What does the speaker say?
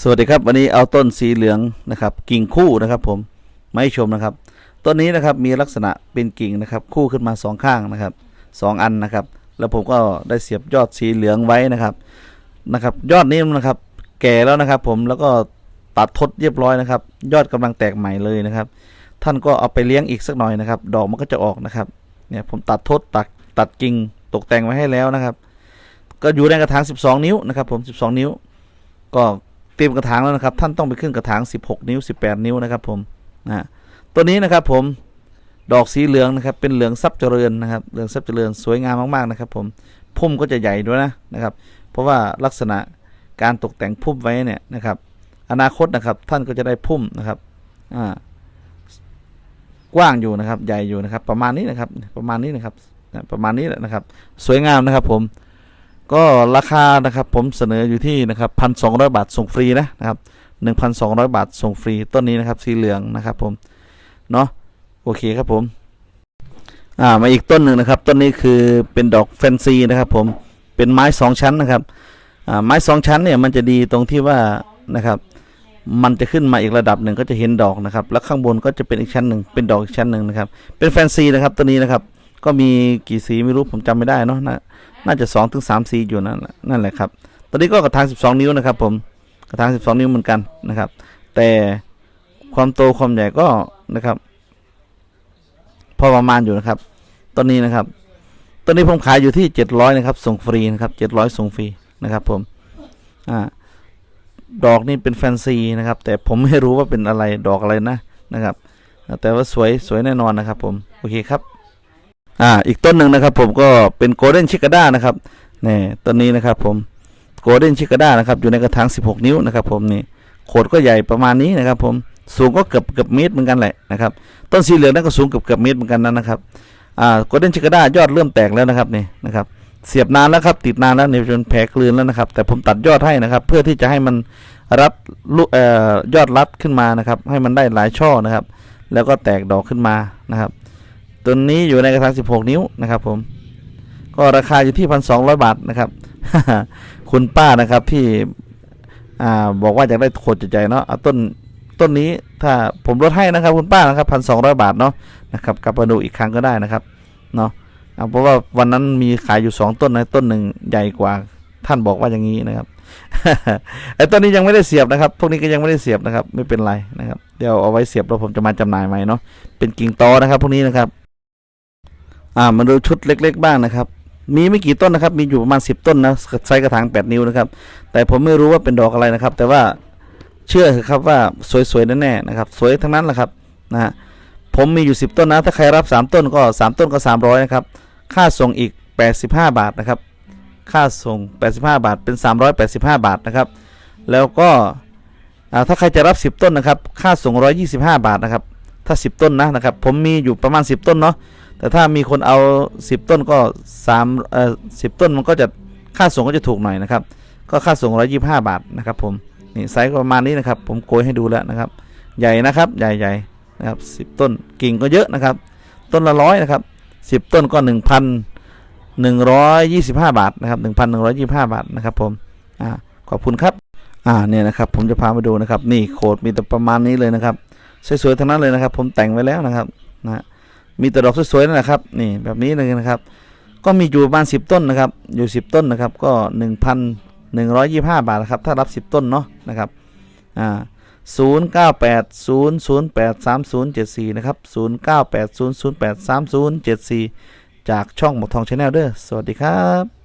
สวัสดีครับ วันนี้เอาต้นสีเหลืองนะครับ กิ่งคู่นะครับ ผมมาให้ชมนะครับ ต้นนี้นะครับมีลักษณะเป็นกิ่งนะครับ คู่ขึ้นมาสองข้างนะครับสองอันนะครับ แล้วผมก็ได้เสียบยอดสีเหลืองไว้นะครับนะครับ ยอดนี้นะครับ แก่แล้วนะครับ ผมแล้วก็ตัดทดเรียบร้อยนะครับ ยอดกำลังแตกใหม่เลยนะครับ ท่านก็เอาไปเลี้ยงอีกสักหน่อยนะครับ ดอกมันก็จะออกนะครับ เนี่ยผมตัดทดตัดตัดกิ่งตกแต่งไว้ให้แล้วนะครับ ก็อยู่ในกระถาง 12 นิ้วนะครับ ผม 12 นิ้ว ก็ เตรียมกระถางแล้วนะครับ ท่านต้องไปขึ้นกระถาง 16 นิ้ว 18 นิ้วนะครับผมนะตัวนี้นะครับผมดอกสีเหลืองนะครับ เป็นเหลืองซับเจริญนะครับเหลืองซับเจริญสวยงามมากๆนะครับ ผมพุ่มก็จะใหญ่ด้วยนะนะครับ เพราะว่าลักษณะการตกแต่งพุ่มไว้เนี่ยนะครับ อนาคตนะครับท่านก็จะได้พุ่มนะครับอ่ากว้างอยู่นะครับ ใหญ่อยู่นะครับ ประมาณนี้นะครับ ประมาณนี้นะครับ ประมาณนี้แหละนะครับ สวยงามนะครับผม ก็ราคานะครับผมเสนออยู่ที่นะครับพันสองบาทส่งฟรีนะนะครับหนึ่งพัสองบาทส่งฟรีต้นนี้นะครับสีเหลืองนะครับผมเนาะโอเคครับผมอ่ามาอีกต้นหนึ่งนะครับ ต้นนี้คือเป็นดอกแฟนซีนะครับผมเป็นไม้สองชั้นนะครับอ่าไม้สองชั้นเนี่ยมันจะดีตรงที่ว่านะครับ มันจะขึ้นมาอีกระดับหนึ่งก็จะเห็นดอกนะครับ แล้วข้างบนก็จะเป็นอีกชั้นหนึ่งเป็นดอกอีกชั้นหนึ่งนะครับ เป็นแฟนซีนะครับตัวนี้นะครับ ก็มีกี่สีไม่รู้ผมจำไม่ได้เนาะน่า น่าจะสองถึงสามสีอยู่นั่นแหละนั่นแหละครับตัวนี้ก็กระถางสิบสองนิ้วนะครับ ผมกระถางสิบสองนิ้วเหมือนกันนะครับ แต่ความโตความใหญ่ก็นะครับ พอประมาณอยู่นะครับต้นนี้นะครับต้นนี้ผมขายอยู่ที่เจ็ดร้อยนะครับ ส่งฟรีนะครับเจ็ดร้อยส่งฟรีนะครับผมอ่าดอกนี่เป็นแฟนซีนะครับ แต่ผมไม่รู้ว่าเป็นอะไรดอกอะไรนะนะครับ แต่ว่าสวยสวยแน่นอนนะครับ ผมโอเคครับ อ่า อีกต้นหนึ่งนะครับ ผมก็เป็นโกลเด้นชิคาด้านะครับนี่ต้นนี้นะครับ ผมโกลเด้นชิคาด้านะครับ อยู่ในกระถาง 16 นิ้วนะครับ ผมนี่โขดก็ใหญ่ประมาณนี้นะครับ ผมสูงก็เกือบเกือบเมตรเหมือนกันแหละนะครับต้นสีเหลืองนั่นก็สูงเกือบเกือบเมตรเหมือนกันนั่นนะครับอ่าโกลเด้นชิคาด้ายอดเริ่มแตกแล้วนะครับนี่นะครับ เสียบนานแล้วครับ ติดนานแล้วเนี่ยจนแผลกลืนแล้วนะครับ แต่ผมตัดยอดให้นะครับ เพื่อที่จะให้มันรัดลูกเอ่อยอดรัดขึ้นมานะครับ ให้มันได้หลายช่อนะครับ แล้วก็แตกดอกขึ้นมานะครับ ตัวนี้อยู่ในกระถาง 16 นิ้วนะครับผม ก็ราคาอยู่ที่ 1,200 บาทนะครับ คุณป้านะครับที่อ่าบอกว่าอยากได้โคตรใหญ่ๆเนาะเอาต้นต้นนี้ถ้าผมลดให้นะครับ คุณป้านะครับ 1,200 บาทเนาะนะครับกลับมาดูอีกครั้งก็ได้นะครับเนาะเพราะว่าวันนั้นมีขายอยู่ 2 ต้นนะต้นหนึ่งใหญ่กว่าท่านบอกว่าอย่างนี้นะครับไอ้ต้นนี้ยังไม่ได้เสียบนะครับ พวกนี้ก็ยังไม่ได้เสียบนะครับ ไม่เป็นไรนะครับ เดี๋ยวเอาไว้เสียบแล้วผมจะมาจำหน่ายใหม่เนาะ เป็นกิ่งตอนะครับ พวกนี้นะครับ อ่ามาดูชุดเล็ก ๆ บ้างนะครับ มีไม่กี่ต้นนะครับ มีอยู่ประมาณสิบต้นนะไซส์กระถางแปดนิ้วนะครับ แต่ผมไม่รู้ว่าเป็นดอกอะไรนะครับ แต่ว่าเชื่อเถอะครับว่าสวยๆแน่ๆนะครับ สวยทั้งนั้นแหละครับนะฮะผมมีอยู่สิบต้นนะ ถ้าใครรับสามต้นก็สามต้นก็สามร้อยนะครับ ค่าส่งอีกแปดสิบห้าบาทนะครับ ค่าส่ง 85 บาท เป็น 385 บาทนะครับ แล้วก็อ่าถ้าใครจะรับ 10 ต้นนะครับ ค่าส่ง 125 บาทนะครับ ถ้า 10 ต้นนะนะครับ ผมมีอยู่ประมาณ 10 ต้นเนาะแต่ถ้ามีคนเอา 10 ต้นก็3เอ่อ10 ต้นมันก็จะค่าส่งก็จะถูกหน่อยนะครับ ก็ค่าส่ง 125 บาทนะครับ ผมนี่ไซส์ประมาณนี้นะครับ ผมโกยให้ดูแล้วนะครับ ใหญ่นะครับใหญ่ๆนะครับ10 ต้นกิ่งก็เยอะนะครับ ต้นละร้อยนะครับ 10 ต้นก็ 1,000 125 บาทนะครับ1,125 บาทนะครับ ผมอ่าขอบคุณครับอ่าเนี่ยนะครับผมจะพามาดูนะครับ นี่โคดมีแต่ประมาณนี้เลยนะครับ สวยๆทั้งนั้นเลยนะครับ ผมแต่งไว้แล้วนะครับนะมีแต่ดอกสวยๆนั่นแหละครับนี่แบบนี้เลยนะครับ ก็มีอยู่ประมาณ10 ต้นนะครับ อยู่ 10 ต้นนะครับ ก็ 1,125 บาทนะครับ ถ้ารับ 10 ต้นเนาะนะครับอ่า0980083074 นะครับ 0980083074 จากช่องหมกทองชาแนลเด้อสวัสดีครับ